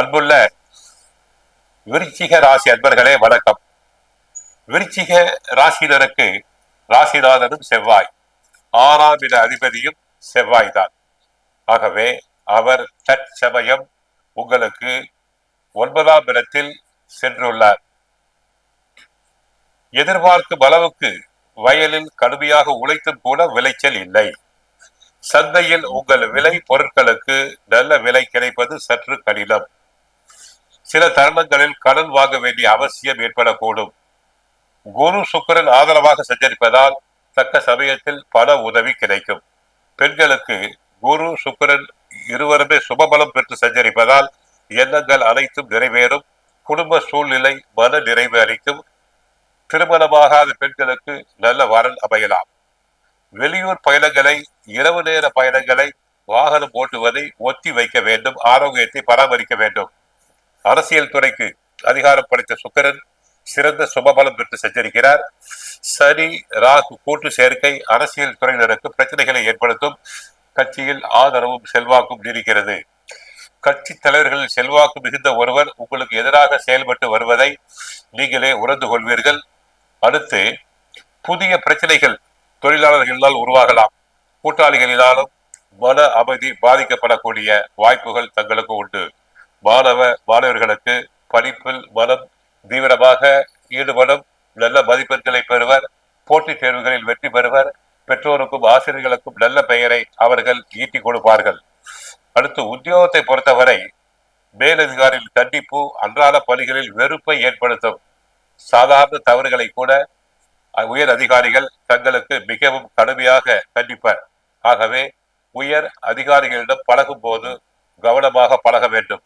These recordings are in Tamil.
அன்புள்ள விருச்சிக ராசி அன்பர்களே வணக்கம். விருச்சிக ராசினருக்கு ராசிநாதனும் செவ்வாய். ஆறாம் இட அதிபதியும் செவ்வாய் தான் ஆகவே அவர் தற்சமயம் உங்களுக்கு ஒன்பதாம் இடத்தில் சென்றுள்ளார். எதிர்பார்க்கும் அளவுக்கு வயலில் கடுமையாக உழைத்தும் கூட விளைச்சல் இல்லை. சந்தையில் உங்கள் விலை பொருட்களுக்கு நல்ல விலை கிடைப்பது சற்று கடினம். சில தருணங்களில் கடன் வாங்க வேண்டிய அவசியம் ஏற்படக்கூடும். குரு சுக்கரன் ஆதரவாக சஞ்சரிப்பதால் தக்க சமயத்தில் பண உதவி கிடைக்கும். பெண்களுக்கு குரு சுக்கரன் இருவருமே சுபபலம் பெற்று சஞ்சரிப்பதால் எண்ணங்கள் அனைத்தும் நிறைவேறும். குடும்ப சூழ்நிலை மன நிறைவு அளிக்கும். திருமணமாகாத பெண்களுக்கு நல்ல வரன் அமையலாம். வெளியூர் பயணங்களை இரவு நேர பயணங்களை வாகனம் ஓட்டுவதை ஒத்தி வைக்க வேண்டும். ஆரோக்கியத்தை பராமரிக்க வேண்டும். அரசியல் துறைக்கு அதிகாரம் படைத்த சுக்கரன் சிறந்த சுபபலம் பெற்று சஞ்சரிக்கிறார் சனி ராகு கூட்டு சேர்க்கை அரசியல் துறையினருக்கு பிரச்சனைகளை ஏற்படுத்தும் கட்சியில் ஆதரவும் செல்வாக்கும் இருக்கிறது கட்சி தலைவர்களில் செல்வாக்கு மிகுந்த ஒருவர் உங்களுக்கு எதிராக செயல்பட்டு வருவதை நீங்களே உணர்ந்து கொள்வீர்கள். அடுத்து புதிய பிரச்சனைகள் தொழிலாளர்களால் உருவாகலாம். கூட்டாளிகளினாலும் மன அமைதி பாதிக்கப்படக்கூடிய வாய்ப்புகள் தங்களுக்கு உண்டு. மாணவ மாணவர்களுக்கு படிப்பில் மனம் தீவிரமாக ஈடுபடும் நல்ல மதிப்பெண்களை பெறுவர் போட்டித் தேர்வுகளில் வெற்றி பெறுவர் பெற்றோருக்கும் ஆசிரியர்களுக்கும் நல்ல பெயரை அவர்கள் ஈட்டிக் கொடுப்பார்கள். அடுத்து உத்தியோகத்தை பொறுத்தவரை மேலதிகாரியில் கண்டிப்பு அன்றாட பணிகளில் வெறுப்பை ஏற்படுத்தும். சாதாரண தவறுகளை கூட உயர் அதிகாரிகள் தங்களுக்கு மிகவும் கடுமையாக கண்டிப்பர். ஆகவே உயர் அதிகாரிகளிடம் பழகும் போது கவனமாக பழக வேண்டும்.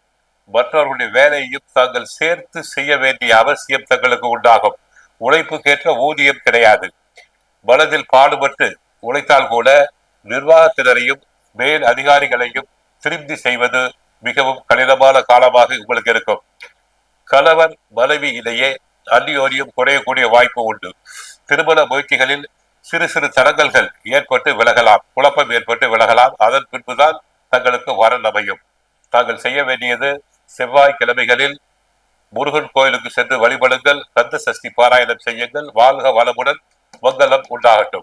மற்றவர்களுடைய வேலையையும் தாங்கள் சேர்த்து செய்ய வேண்டிய அவசியம் தங்களுக்கு உண்டாகும். உழைப்புக்கேற்ற ஊதியம் கிடையாது. மனதில் பாடுபட்டு உழைத்தால் கூட நிர்வாகத்தினரையும் மேல் அதிகாரிகளையும் திருப்தி செய்வது மிகவும் கடினமான காலமாக உங்களுக்கு இருக்கும். கணவன் மனைவி இடையே அந்நியோரியம் குறையக்கூடிய வாய்ப்பு உண்டு. திருமண முயற்சிகளில் சிறு சிறு தடங்கல்கள் ஏற்பட்டு விலகலாம். குழப்பம் ஏற்பட்டு விலகலாம். அதன் பின்புதான் தங்களுக்கு வரன் அமையும். தாங்கள் செய்ய வேண்டியது செவ்வாய் கிழமைகளில் முருகன் கோயிலுக்கு சென்று வழிபடுங்கள் கந்த சஷ்டி பாராயணம் செய்யுங்கள் வாழ்க வளமுடன் மங்களம் உண்டாகட்டும்.